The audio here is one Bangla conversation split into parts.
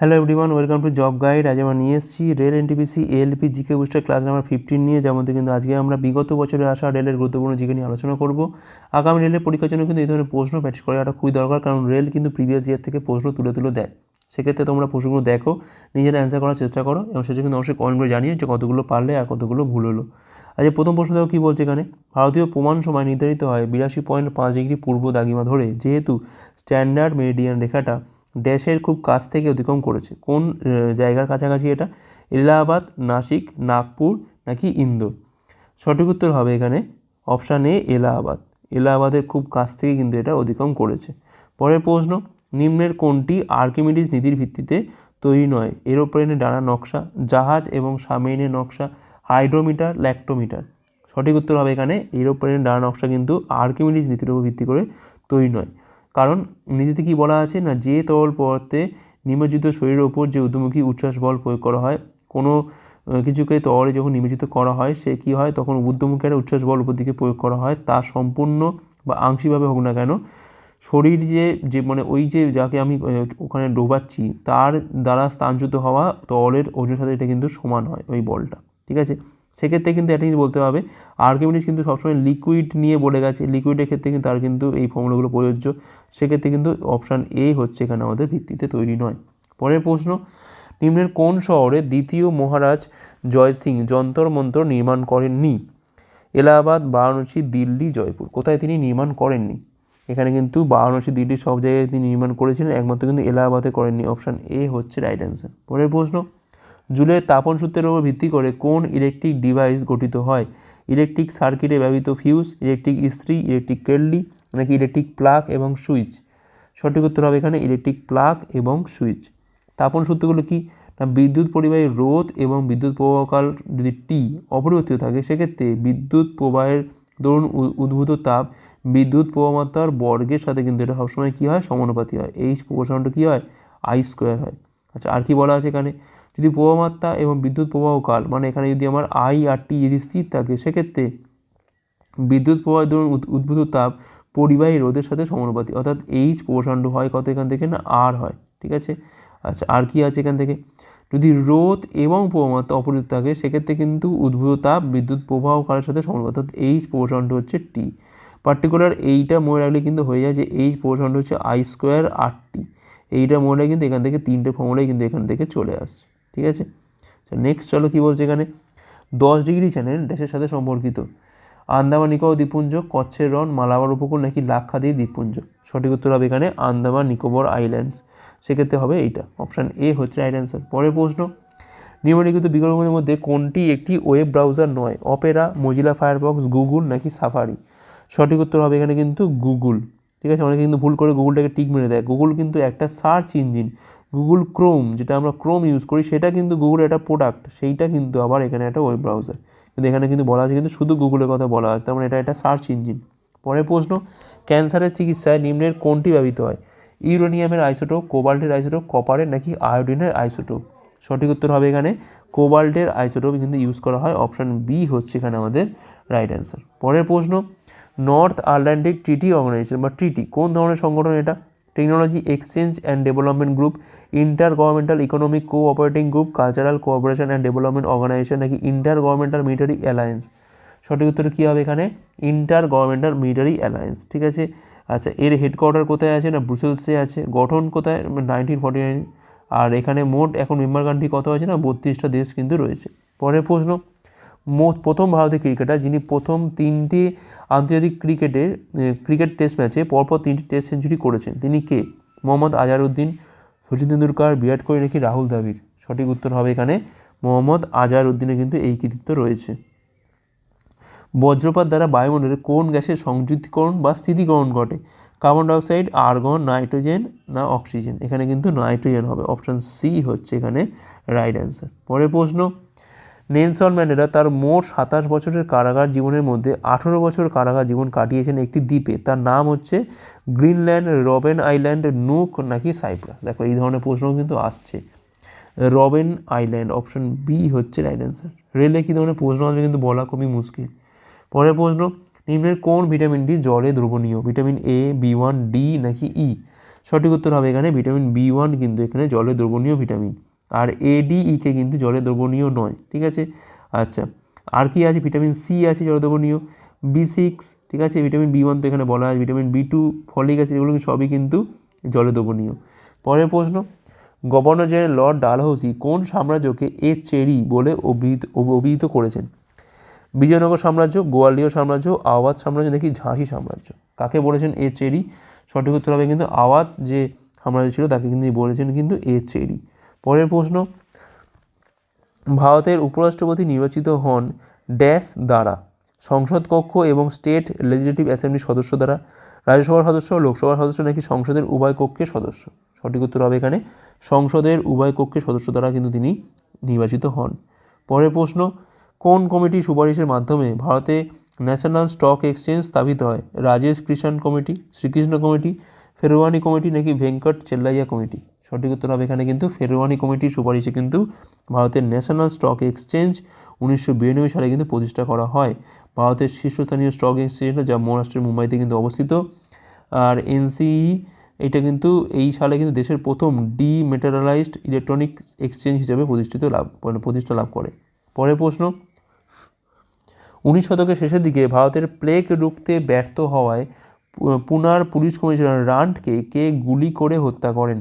Hello everyone welcome to job guide আজ আমরা নিয়ে এসেছি rail NTPC ALP GK booster class number fifteen নিয়ে, যার মধ্যে কিন্তু আজকে আমরা বিগত বছরে আসা রেলের গুরুত্বপূর্ণ জিকে নিয়ে আলোচনা করব। আগামী রেলের পরীক্ষার জন্য কিন্তু এই ধরনের প্রশ্ন প্র্যাকটিস করাটা খুবই দরকার, কারণ রেল কিন্তু প্রিভিয়াস ইয়ার থেকে প্রশ্ন তুলে তুলে দেয়। সেক্ষেত্রে তোমরা প্রশ্নগুলো দেখো, নিজেরা অ্যান্সার করার চেষ্টা করো এবং সেটা কিন্তু অবশ্যই কমেন্ট করে জানিয়ে যে কতগুলো পারলে আর কতগুলো ভুল হলো। আজ প্রথম প্রশ্ন দেখো কী বলছে এখানে? ভারতীয় প্রমাণ সময় নির্ধারিত হয় বিরাশি পয়েন্ট পাঁচ ডিগ্রি পূর্ব দাগিমা ধরে, যেহেতু স্ট্যান্ডার্ড মেরিডিয়ান রেখাটা ড্যাশের খুব কাছ থেকে অতিক্রম করেছে। কোন জায়গার কাছাকাছি এটা? এলাহাবাদ, নাসিক, নাগপুর নাকি ইন্দোর? সঠিক উত্তর হবে এখানে অপশান এ, এলাহাবাদ। এলাহাবাদের খুব কাছ থেকে কিন্তু এটা অতিক্রম করেছে। পরের প্রশ্ন, নিম্নের কোনটি আর্কিমিডিস নীতির ভিত্তিতে তৈরি নয়? এরোপ্লেনের ডানা নকশা, জাহাজ এবং সামেইনের নকশা, হাইড্রোমিটার, ল্যাক্টোমিটার? সঠিক উত্তর হবে এখানে এরোপ্লেনের ডানা নকশা কিন্তু আর্কিমিডিস নীতির উপর ভিত্তি করে তৈরি নয়। কারণ নীতিতে কি বলা আছে না, যে তরল পদার্থে নিমজ্জিত শরীরের ওপর যে ঊর্ধ্বমুখী উচ্ছ্বাস বল প্রয়োগ করা হয়, কোনো কিছুকে তরলে যখন নিমজ্জিত করা হয়, সে কি হয়? তখন ঊর্ধ্বমুখী একটা উচ্ছ্বাস বল উপর দিকে প্রয়োগ করা হয়, তা সম্পূর্ণ বা আংশিকভাবে হোক না কেন, শরীর যে যে মানে ওই যে যাকে আমি ওখানে ডোবাচ্ছি, তার দ্বারা স্থানচ্যুত হওয়া তরলের ওজনের সাথে এটা কিন্তু সমান হয়, ওই বলটা, ঠিক আছে? সেক্ষেত্রে কিন্তু একটা জিনিস বলতে হবে আর্কিমিডিস কিন্তু সবসময় লিকুইড নিয়ে বলে গেছে। লিকুইডের ক্ষেত্রে কিন্তু তার কিন্তু এই ফর্মুলাগুলো প্রযোজ্য। সেক্ষেত্রে কিন্তু অপশান এ হচ্ছে এখানে আমাদের ভিত্তিতে তৈরি নয়। পরের প্রশ্ন, নিম্নের কোন শহরে দ্বিতীয় মহারাজ জয় সিং যন্তর মন্তর নির্মাণ করেননি? এলাহাবাদ, বারাণসী, দিল্লি, জয়পুর। কোথায় তিনি নির্মাণ করেননি? এখানে কিন্তু বারাণসী, দিল্লি সব জায়গায় তিনি নির্মাণ করেছিলেন, একমাত্র কিন্তু এলাহাবাদে করেননি। অপশান এ হচ্ছে রাইট অ্যান্সার পরের প্রশ্ন জুলের তাপন সূত্রের উপর ভিত্তি করে কোন ইলেকট্রিক ডিভাইস গঠিত হয়? ইলেকট্রিক সার্কিটে ব্যবহৃত ফিউজ ইলেকট্রিক ইস্ত্রি ইলেকট্রিক কেটলি, নাকি ইলেকট্রিক প্লাগ এবং সুইচ? সঠিক উত্তর হবে এখানে ইলেকট্রিক প্লাগ এবং সুইচ। তাপন সূত্রগুলো কি? না, বিদ্যুৎ পরিবাহী রোধ এবং বিদ্যুৎ প্রবাহকাল যদি টি অপরিবর্তিত থাকে, সেক্ষেত্রে বিদ্যুৎ প্রবাহের দরুন উদ্ভূত তাপ বিদ্যুৎ প্রবাহমাত্রার বর্গের সাথে কিন্তু এটা সবসময় কী হয়? সমানুপাতি হয়। এই প্রপোর্শনটা কী হয়? আই স্কোয়ার হয়। আচ্ছা আর কি বলা আছে এখানে? যদি প্রবাহমাত্রা এবং বিদ্যুৎ প্রবাহকাল মানে এখানে যদি আমার আই আর টি যদি স্থির থাকে, সেক্ষেত্রে বিদ্যুৎ প্রবাহের উদ- উদ্ভূত তাপ পরিবাহী রোধের সাথে সমানুপাতি অর্থাৎ এইচ প্রসাণ্ড হয় কত এখান থেকে না আর হয়, ঠিক আছে? আচ্ছা আর কি আছে এখান থেকে? যদি রোধ এবং প্রবাহমাত্রা অপরিত থাকে, সেক্ষেত্রে কিন্তু উদ্ভূত তাপ বিদ্যুৎ প্রবাহ কালের সাথে সমানুপাতি অর্থাৎ এইচ প্রসাণ্ড হচ্ছে টি পার্টিকুলার এইটা মনে রাখলে কিন্তু হয়ে যায় যে এইচ প্রসাণ্ড হচ্ছে আই স্কোয়ার আর টি এইটা মনে রাখলে কিন্তু এখান থেকে তিনটে ফর্মুলাই কিন্তু এখান থেকে চলে আসছে। ঠিক আছে? নেক্সট চলো কী বলছে এখানে? দশ ডিগ্রি চ্যানেল দেশের সাথে সম্পর্কিত। আন্দামান, নিকোবর, দ্বীপপুঞ্জ, কচ্ছের রন, মালাবার উপকূল নাকি লাক্ষাদ্বীপ, দ্বীপপুঞ্জ? সঠিক উত্তর হবে এখানে আন্দামান, নিকোবর আইল্যান্ডস সেক্ষেত্রে হবে এইটা। অপশান এ হচ্ছে রাইট অ্যান্সার পরের প্রশ্ন, নিম্নলিখিত বিকল্পগুলির মধ্যে কোনটি একটি ওয়েব ব্রাউজার নয়? অপেরা মজিলা ফায়ারবক্স গুগল নাকি সাফারি সঠিক উত্তর হবে এখানে কিন্তু গুগল ঠিক আছে? অনেকে কিন্তু ভুল করে গুগলটাকে টিক মেরে দেয়। গুগল কিন্তু একটা সার্চ ইঞ্জিন, গুগল ক্রোম যেটা আমরা ক্রোম ইউজ করি, সেটা কিন্তু গুগলের একটা প্রোডাক্ট, সেইটা কিন্তু আবার এখানে একটা ওয়েব ব্রাউজার। কিন্তু এখানে কিন্তু বলা আছে কিন্তু শুধু গুগলের কথা বলা আছে, তার মানে এটা একটা সার্চ ইঞ্জিন। পরের প্রশ্ন, ক্যান্সারের চিকিৎসায় নিম্নের কোনটি ব্যবহৃত হয়? ইউরেনিয়ামের আইসোটোপ, কোবাল্টের আইসোটোপ, কপারের নাকি আয়োডিনের আইসোটোপ? সঠিক উত্তর হবে এখানে, কোবাল্টের আইসোটোপ কিন্তু ইউজ করা হয়। অপশান বি হচ্ছে এখানে আমাদের রাইট অ্যান্সার পরের প্রশ্ন নর্থ আটলান্টিক ট্রিটি অর্গানাইজেশন বা ট্রিটি কোন ধরনের সংগঠন এটা? Technology exchange and development group inter governmental economic cooperating group cultural cooperation and development organisation নাকি ইন্টার গভর্নমেন্টাল মিলিটারি অ্যালায়েন্স সঠিক উত্তর কী হবে এখানে? ইন্টার গভর্নমেন্টাল মিলিটারি অ্যালায়েন্স ঠিক আছে? আচ্ছা এর হেডকোয়ার্টার কোথায় আছে না ব্রুসেলসে আছে? গঠন কোথায়? নাইনটিন ফর্টি নাইন আর এখানে মোট এখন মেম্বার কান্ট্রি কত আছে না? বত্রিশটা দেশ কিন্তু রয়েছে। পরের প্রশ্ন প্রথম ভারতীয় ক্রিকেটার যিনি প্রথম তিনটি আন্তর্জাতিক ক্রিকেটের ক্রিকেট টেস্ট ম্যাচে পরপর তিনটি টেস্ট সেঞ্চুরি করেছেন। তিনি কে? মোহাম্মদ আজহারউদ্দিন সচিন তেন্ডুলকার, বিরাট কোহলি নাকি রাহুল দ্রাবিড়? সঠিক উত্তর হবে এখানে মোহাম্মদ আজহারউদ্দিনের কিন্তু এই কৃতিত্ব রয়েছে। বজ্রপাত দ্বারা বায়ুমণ্ডলে কোন গ্যাসের সংযুক্তিকরণ বা স্থিতিকরণ ঘটে? কার্বন ডাইঅক্সাইড, আর্গন, নাইট্রোজেন না অক্সিজেন? এখানে কিন্তু নাইট্রোজেন হবে। অপশান সি হচ্ছে এখানে রাইট অ্যান্সার। পরের প্রশ্ন নেলসন ম্যান্ডেলা তার মোট সাতাশ বছরের কারাগার জীবনের মধ্যে আঠেরো বছর কারাগার জীবন কাটিয়েছেন একটি দ্বীপে। তার নাম হচ্ছে গ্রিনল্যান্ড, রবেন আইল্যান্ড, নুক নাকি সাইপ্রাস? দেখো, এই ধরনের প্রশ্ন কিন্তু আসছে। রবেন আইল্যান্ড, অপশন বি হচ্ছে রাইট অ্যান্সার। রেলে কী ধরনের প্রশ্ন আসবে কিন্তু বলা খুবই মুশকিল। পরের প্রশ্ন, নিম্নের কোন ভিটামিনটি জলে দ্রবণীয়? Vitamin A, B one, D নাকি ই? সঠিক উত্তর হবে এখানে ভিটামিন বি ওয়ান, কিন্তু এখানে জলে দ্রবণীয় ভিটামিন। আর এডিইকে কিন্তু জলে দ্রবণীয় নয়, ঠিক আছে? আচ্ছা আর কি আছে? ভিটামিন সি আছে জলে দ্রবণীয় বি সিক্স ঠিক আছে? ভিটামিন বি ওয়ান তো এখানে বলা আছে, ভিটামিন বি টু ফলিক আছে এগুলো সবই কিন্তু জলে দ্রবণীয়। পরের প্রশ্ন, গভর্নর জেনারেল লর্ড ডালহৌসি কোন সাম্রাজ্যকে এ চেরি বলে অভিহিত অভিহিত করেছেন? বিজয়নগর সাম্রাজ্য গোয়ালিয়র সাম্রাজ্য, আওয়াধ সাম্রাজ্য, নাকি ঝাঁসি সাম্রাজ্য? কাকে বলেছেন এ চেরি? সঠিক উত্তর হবে কিন্তু আওয়াধ যে সাম্রাজ্য ছিল, তাকে কিন্তু বলেছেন কিন্তু এ চেরি। পরের প্রশ্ন, ভারতের উপরাষ্ট্রপতি নির্বাচিত হন ড্যাশ দ্বারা, সংসদ কক্ষ এবং স্টেট লেজিসলেটিভ অ্যাসেম্বলির সদস্য দ্বারা, রাজ্যসভার সদস্য, লোকসভার সদস্য নাকি সংসদের উভয় কক্ষের সদস্য? সঠিক উত্তর হবে এখানে, সংসদের উভয় কক্ষের সদস্য দ্বারা কিন্তু তিনি নির্বাচিত হন। পরের প্রশ্ন, কোন কমিটি সুপারিশের মাধ্যমে ভারতে ন্যাশনাল স্টক এক্সচেঞ্জ স্থাপিত হয়? Rajesh Krishan committee, Srikrishna committee Pherwani committee নাকি ভেঙ্কট চেল্লাইয়া কমিটি? সঠিক উত্তর হবে এখানে কিন্তু ফেরওয়ানি কমিটির সুপারিশে কিন্তু ভারতের ন্যাশনাল স্টক এক্সচেঞ্জ উনিশশো বিরানব্বই সালে কিন্তু প্রতিষ্ঠা করা হয়। ভারতের শীর্ষস্থানীয় স্টক এক্সচেঞ্জ যা মহারাষ্ট্রের মুম্বাইতে কিন্তু অবস্থিত। আর এনসিই এটা কিন্তু এই সালে কিন্তু দেশের প্রথম ডিমেটারালাইজড ইলেকট্রনিক এক্সচেঞ্জ হিসেবে প্রতিষ্ঠিত লাভ মানে প্রতিষ্ঠা লাভ করে। পরের প্রশ্ন, উনিশ শতকের শেষের দিকে ভারতের প্লেগ রুখতে ব্যর্থ হওয়ায় পুনার পুলিশ কমিশনার রান্টকে কে গুলি করে হত্যা করেন?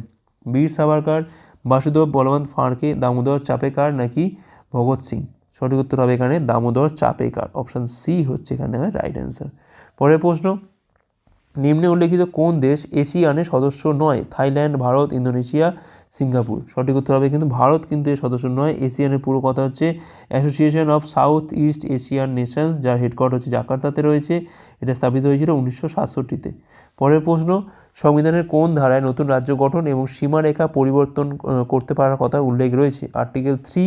বীর সাভারকার, বাসুদেব বলবন্ত ফাঁড়কে, দামোদর চাপেকার নাকি ভগৎ সিং? সঠিক উত্তর হবে এখানে দামোদর চাপেকার। অপশান সি হচ্ছে এখানে রাইট অ্যান্সার পরের প্রশ্ন, নিম্নে উল্লেখিত কোন দেশ এশিয়ানের সদস্য নয়? Thailand, Bharat, Indonesia Singapore. সঠিক উত্তর হবে কিন্তু ভারত, কিন্তু এর সদস্য নয়। এশিয়ানের পুরো কথা হচ্ছে association of south east Asian nations যার হেডকোয়ার্টার হচ্ছে জাকার্তাতে রয়েছে। এটা স্থাপিত হয়েছিল উনিশশো সাতষট্টিতে। পরের প্রশ্ন, সংবিধানের কোন ধারায় নতুন রাজ্য গঠন এবং সীমারেখা পরিবর্তন করতে পারার কথা উল্লেখ রয়েছে? Article three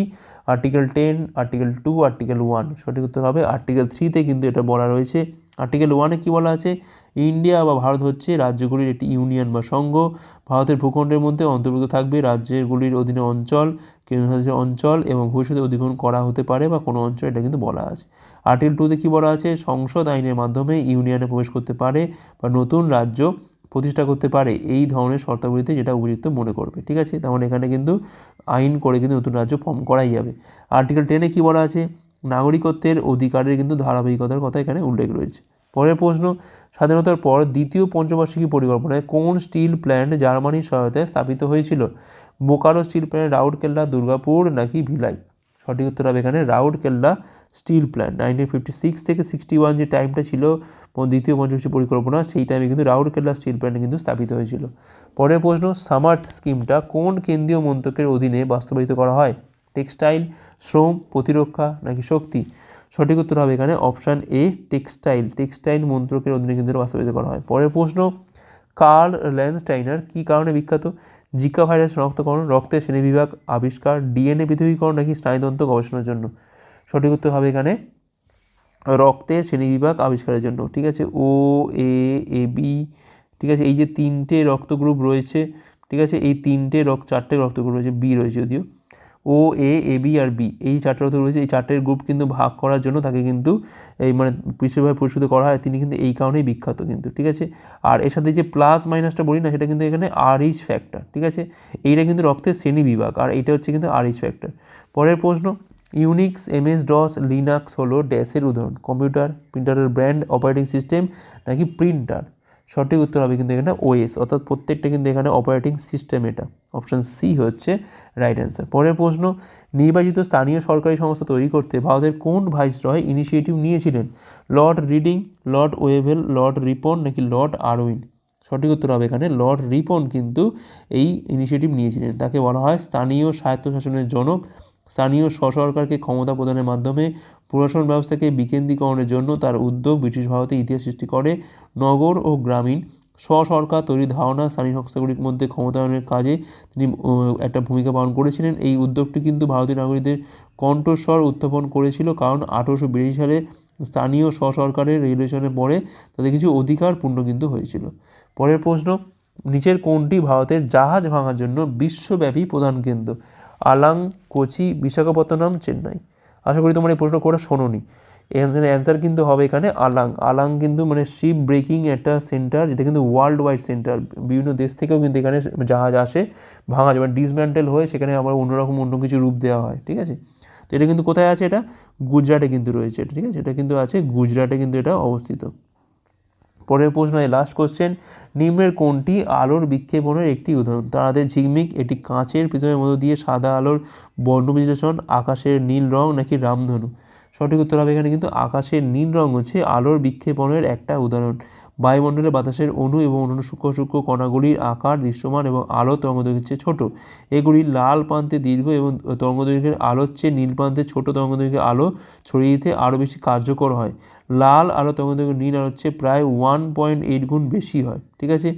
article ten article two article one সঠিক উত্তর হবে আর্টিকেল থ্রিতে কিন্তু এটা বলা রয়েছে। আর্টিকেল ওয়ানে কী বলা আছে? ইন্ডিয়া বা ভারত হচ্ছে রাজ্যগুলির একটি ইউনিয়ন বা সংঘ। ভারতের ভূখণ্ডের মধ্যে অন্তর্ভুক্ত থাকবে রাজ্যগুলির অধীনে অঞ্চল, কেন্দ্রশাসিত অঞ্চল এবং ভবিষ্যতে অধিগ্রহণ করা হতে পারে বা কোনো অঞ্চল, এটা কিন্তু বলা আছে। আর্টিকেল টুতে কী বলা আছে? সংসদ আইনের মাধ্যমে ইউনিয়নে প্রবেশ করতে পারে বা নতুন রাজ্য প্রতিষ্ঠা করতে পারে। এই ধরনের শর্তাবলীতে যেটা উপযুক্ত মনে করবে, ঠিক আছে? তেমন এখানে কিন্তু আইন করে কিন্তু নতুন রাজ্য ফর্ম করাই যাবে। আর্টিকেল টেনে কী বলা আছে? নাগরিকত্বের অধিকারের কিন্তু ধারাবাহিকতার কথা এখানে উল্লেখ রয়েছে। পরের প্রশ্ন, স্বাধীনতার পর দ্বিতীয় পঞ্চবার্ষিকী পরিকল্পনায় কোন স্টিল প্ল্যান্ট জার্মানির সহায়তায় স্থাপিত হয়েছিল? বোকারো স্টিল প্ল্যান্ট, রাউরকেল্লা, দুর্গাপুর নাকি ভিলাই? সঠিক উত্তর হবে এখানে Rourkela steel plant. Nineteen fifty six থেকে সিক্সটি ওয়ান যে টাইমটা ছিল দ্বিতীয় পঞ্চবার্ষিকী পরিকল্পনা, সেই টাইমে কিন্তু রাউরকেল্লা স্টিল প্ল্যান্ট কিন্তু স্থাপিত হয়েছিল। পরের প্রশ্ন, সামার্থ স্কিমটা কোন কেন্দ্রীয় মন্ত্রকের অধীনে বাস্তবায়িত করা হয়? টেক্সটাইল, শ্রম, প্রতিরক্ষা নাকি শক্তি? সঠিক উত্তর হবে এখানে অপশান এ, টেক্সটাইল। টেক্সটাইল মন্ত্রকের অধীনে কিন্তু বাস্তবায়িত করা হয়। পরের প্রশ্ন, কার্ল ল্যান্ডস্টাইনার কী কারণে বিখ্যাত? জিকা ভাইরাস, রক্তকরণ রক্তের শ্রেণীবিভাগ আবিষ্কার, ডিএনএ পৃথকীকরণ নাকি স্নায়ুতন্ত্র গবেষণার জন্য? সঠিক উত্তর হবে এখানে রক্তের শ্রেণীবিভাগ আবিষ্কারের জন্য। ঠিক আছে, ও, এ এ, বি, ঠিক আছে, এই যে তিনটে রক্ত গ্রুপ রয়েছে, ঠিক আছে, এই তিনটে রক্ত, চারটে রক্ত গ্রুপ রয়েছে, বি রয়েছে যদিও। ও, এ এ, বি আর বি। এই চারটে রক্ত রয়েছে। এই চারটের গ্রুপ কিন্তু ভাগ করার জন্য তাকে কিন্তু এই মানে বিশেষভাবে পরিশোধ করা হয়। তিনি কিন্তু এই কারণেই বিখ্যাত কিন্তু, ঠিক আছে? আর এর সাথে যে প্লাস মাইনাসটা বলি না, সেটা কিন্তু এখানে আর এইচ ফ্যাক্টর ঠিক আছে? এইটা কিন্তু রক্তের শ্রেণি বিভাগ, আর এটা হচ্ছে কিন্তু আর এইচ ফ্যাক্টর পরের প্রশ্ন ইউনিক্স এমএস ডস লিনাক্স হলো ড্যাশের উদাহরণ। কম্পিউটার প্রিন্টারের ব্র্যান্ড অপারেটিং সিস্টেম নাকি প্রিন্টার সঠিক উত্তর হবে কিন্তু এখানে ওএস অর্থাৎ প্রত্যেকটা কিন্তু এখানে অপারেটিং সিস্টেম এটা। অপশান সি হচ্ছে রাইট অ্যান্সার পরের প্রশ্ন, নির্বাচিত স্থানীয় সরকারি সংস্থা তৈরি করতে ভারতের কোন ভাইসরয় ইনিশিয়েটিভ নিয়েছিলেন? Lord Reading Lord Wavell Lord Ripon নাকি লর্ড আরউইন সঠিক উত্তর হবে এখানে লর্ড রিপন কিন্তু এই ইনিশিয়েটিভ নিয়েছিলেন। তাকে বলা হয় স্থানীয় স্বায়ত্তশাসনের জনক স্থানীয় স্বসরকারকে ক্ষমতা প্রদানের মাধ্যমে প্রশাসন ব্যবস্থাকে বিকেন্দ্রীকরণের জন্য তার উদ্যোগ ব্রিটিশ ভারতে ইতিহাস সৃষ্টি করে। নগর ও গ্রামীণ স্বসরকার তৈরির ধারণা স্থানীয় সংস্থাগুলির মধ্যে ক্ষমতায়নের কাজে তিনি একটা ভূমিকা পালন করেছিলেন। এই উদ্যোগটি কিন্তু ভারতীয় নাগরিকদের কণ্ঠস্বর উত্থাপন করেছিল, কারণ আঠেরোশো বিরাশি সালে স্থানীয় স্বসরকারের রেগুলেশনের পরে তাদের কিছু অধিকার পূর্ণ কিন্তু হয়েছিল। পরের প্রশ্ন, নিচের কোনটি ভারতের জাহাজ ভাঙার জন্য বিশ্বব্যাপী প্রধান কেন্দ্র? আলাং, কোচি, বিশাখাপত্তনম, চেন্নাই। আশা করি তোমার এই প্রশ্ন করে শোনোনি। অ্যান্সার কিন্তু হবে এখানে আলাং। আলাং কিন্তু মানে শিপ ব্রেকিং একটা সেন্টার যেটা কিন্তু ওয়ার্ল্ড ওয়াইড সেন্টার বিভিন্ন দেশ থেকেও কিন্তু এখানে জাহাজ আসে, ভাঙা যায়। মানে ডিসম্যান্টেল হয়ে সেখানে আবার অন্যরকম অন্য কিছু রূপ দেওয়া হয়, ঠিক আছে? তো এটা কিন্তু কোথায় আছে এটা? গুজরাটে কিন্তু রয়েছে ঠিক আছে? এটা কিন্তু আছে, গুজরাটে কিন্তু এটা অবস্থিত। পরের প্রশ্ন লাস্ট কোশ্চেন নিম্নের কোনটি আলোর বিক্ষেপণের একটি উদাহরণ? তাদের ঝিকমিক, এটি কাঁচের পিছনের মধ্য দিয়ে সাদা আলোর বর্ণ বিশ্লেষণ, আকাশের নীল রং নাকি রামধনু? সঠিক উত্তর হবে এখানে কিন্তু আকাশের নীল রং হচ্ছে আলোর বিক্ষেপণের একটা উদাহরণ। বায়ুমণ্ডলে বাতাসের অণু এবং অন্যান্য সূক্ষ্ম সূক্ষ্ম কণাগুলির আকার, দৃশ্যমান এবং আলো তরঙ্গদৈর্ঘ্যের চেয়ে ছোট। এগুলি লাল প্রান্তে দীর্ঘ এবং তরঙ্গদৈর্ঘ্যের আলোর চেয়ে নীল প্রান্তে ছোট তরঙ্গদৈর্ঘ্যের আলো ছড়িয়ে দিতে আরও বেশি কার্যকর হয়। লাল আলো তরঙ্গদৈর্ঘ্য নীল আলোর চেয়ে প্রায় ওয়ান পয়েন্ট এইট গুণ বেশি হয়, ঠিক আছে?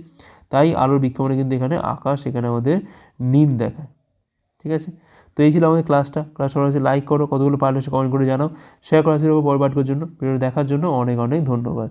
তাই আলোর বিক্ষেপণে কিন্তু এখানে আকাশ এখানে আমাদের নীল দেখায়, ঠিক আছে? তো এই ছিল আমাদের ক্লাসটা ক্লাস ভালো লাগছে লাইক করো, কতগুলো পারলে কমেন্ট করে জানাও। শেয়ার করা ছিল পরবার জন্য। ভিডিও দেখার জন্য অনেক অনেক ধন্যবাদ।